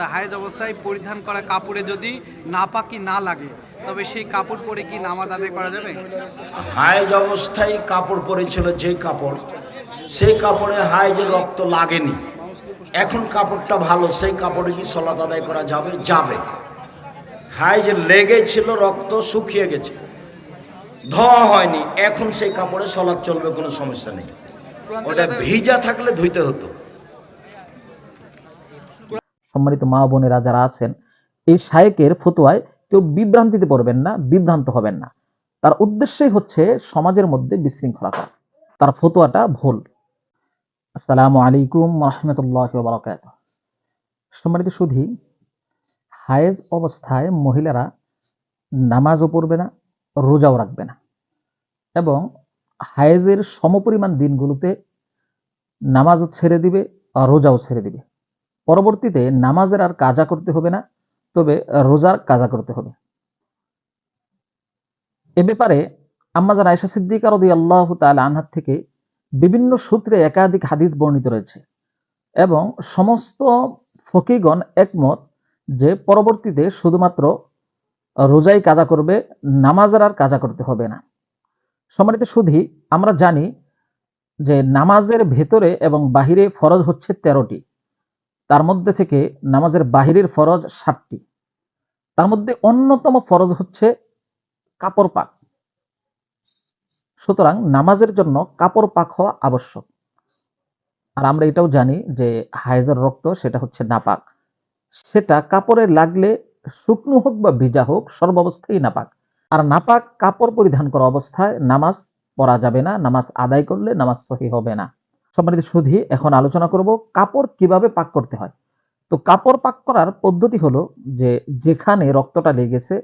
অবস্থায় হায়েজ অবস্থায় পরিধান করা কাপড়ে যদি নাপাকি না লাগে তবে সেই কাপড় পরে কি নামাজ আদায় করা যাবে? হাইজ অবস্থায় কাপড় পরেছিল যে কাপড় সেই কাপড়ে হাইজের রক্ত লাগেনি। এখন কাপড়টা ভালো সেই কাপড়ে কি সলাত আদায় করা যাবে? যাবে। হাইজ লেগেছিল রক্ত শুকিয়ে গেছে। ধোয়া হয়নি এখন সেই কাপড়ে সলাৎ চলবে কোনো সমস্যা নেই। ওটা ভিজা থাকলে ধুইতে হতো। সম্মানিত মা বোনেরা যারা আছেন, এই শায়েকের ফতোয়ায় কেউ বিভ্রান্তিতে পড়বেন না, বিভ্রান্ত হবেন না। তার উদ্দেশ্যই হচ্ছে সমাজের মধ্যে বিশৃঙ্খলা করা তার ফতোয়াটা ভুল। আসসালামু আলাইকুম রহমতুল্লাহ বারাকাত সম্মানিত সুধী, হায়েজ অবস্থায় মহিলারা নামাজও পড়বে না, রোজাও রাখবে না এবং হায়েজের সমপরিমাণ দিনগুলোতে নামাজও ছেড়ে দিবে আর রোজাও ছেড়ে দিবে। পরবর্তীতে নামাজের আর কাজা করতে হবে না, তবে রোজার কাজা করতে হবে। এ ব্যাপারে আম্মাজান আয়সা সিদ্দিকা রদি আল্লাহ তাআলা আনহার থেকে বিভিন্ন সূত্রে একাধিক হাদিস বর্ণিত রয়েছে এবং সমস্ত ফকিগণ একমত যে পরবর্তীতে শুধুমাত্র রোজাই কাজা করবে, নামাজের আর কাজা করতে হবে না। সম্মানিত সুধী, আমরা জানি যে নামাজের ভেতরে এবং বাহিরে ফরজ হচ্ছে তেরোটি। তার মধ্যে থেকে নামাজের বাহিরের ফরজ ষাটটি তার মধ্যে অন্যতম ফরজ হচ্ছে কাপড় পাক। সুতরাং নামাজের জন্য কাপড় পাক হওয়া আবশ্যক। আর আমরা এটাও জানি যে হাইজের রক্ত সেটা হচ্ছে নাপাক। সেটা কাপড়ে লাগলে শুকনো হোক বা ভিজা হোক সর্বাবস্থায় নাপাক। আর নাপাক কাপড় পরিধান করা অবস্থায় নামাজ পড়া যাবে না, নামাজ আদায় করলে নামাজ সহি হবে না। সম্মানিত সুধী, এখন আলোচনা করব কাপড় কীভাবে পাক করতে হয়। তো কাপড় পাক করার পদ্ধতি হলো যে যেখানে রক্তটা লেগেছে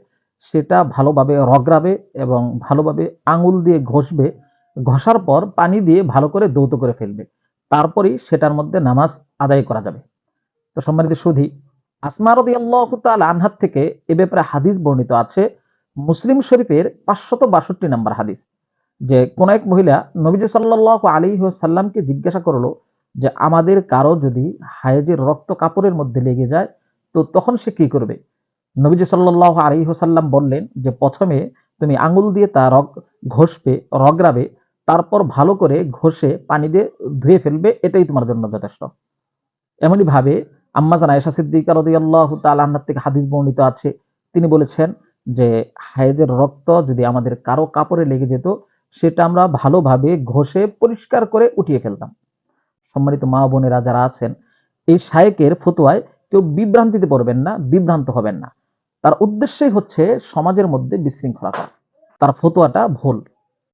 সেটা ভালোভাবে রগড়াবে এবং ভালোভাবে আঙুল দিয়ে ঘষবে, ঘষার পর পানি দিয়ে ভালো করে দৌত করে ফেলবে। তারপরেই সেটার মধ্যে নামাজ আদায় করা যাবে। তো সম্মানিত সুধি, আসমা রাদিয়াল্লাহু তাআলা আনহার থেকে এ ব্যাপারে হাদিস বর্ণিত আছে। মুসলিম শরীফের পাঁচশত বাষট্টি নম্বর হাদিস। যে কোন এক মহিলা নবীজি সাল্লাহ আলী সাল্লামকে জিজ্ঞাসা করল যে আমাদের কারও যদি হায়েজের রক্ত কাপড়ের মধ্যে লেগে যায়, তো তখন সে কি করবে? নবীজি সাল্লাহ আলী সাল্লাম বললেন যে প্রথমে তুমি আঙুল দিয়ে তা রগ, ঘষবে, রগড়াবে, তারপর ভালো করে ঘষে পানি দিয়ে ধুয়ে ফেলবে, এটাই তোমার জন্য যথেষ্ট। এমনই ভাবে আম্মাজান আয়েশা সিদ্দিকা রাদিয়াল্লাহু তাআলা আনহার থেকে হাদিস বর্ণিত আছে। তিনি বলেছেন যে হায়েজের রক্ত যদি আমাদের কারও কাপড়ে লেগে যেত সেটা আমরা ভালোভাবে ঘষে পরিষ্কার করে উঠিয়ে ফেলতাম। সম্মানিত মা বোনেরা যারা আছেন, এই শায়েকের ফতুয়ায় কেউ বিভ্রান্তিতে পড়বেন না, বিভ্রান্ত হবেন না। তার উদ্দেশ্যই হচ্ছে সমাজের মধ্যে বিশৃঙ্খলা করা তার ফতোয়াটা ভুল।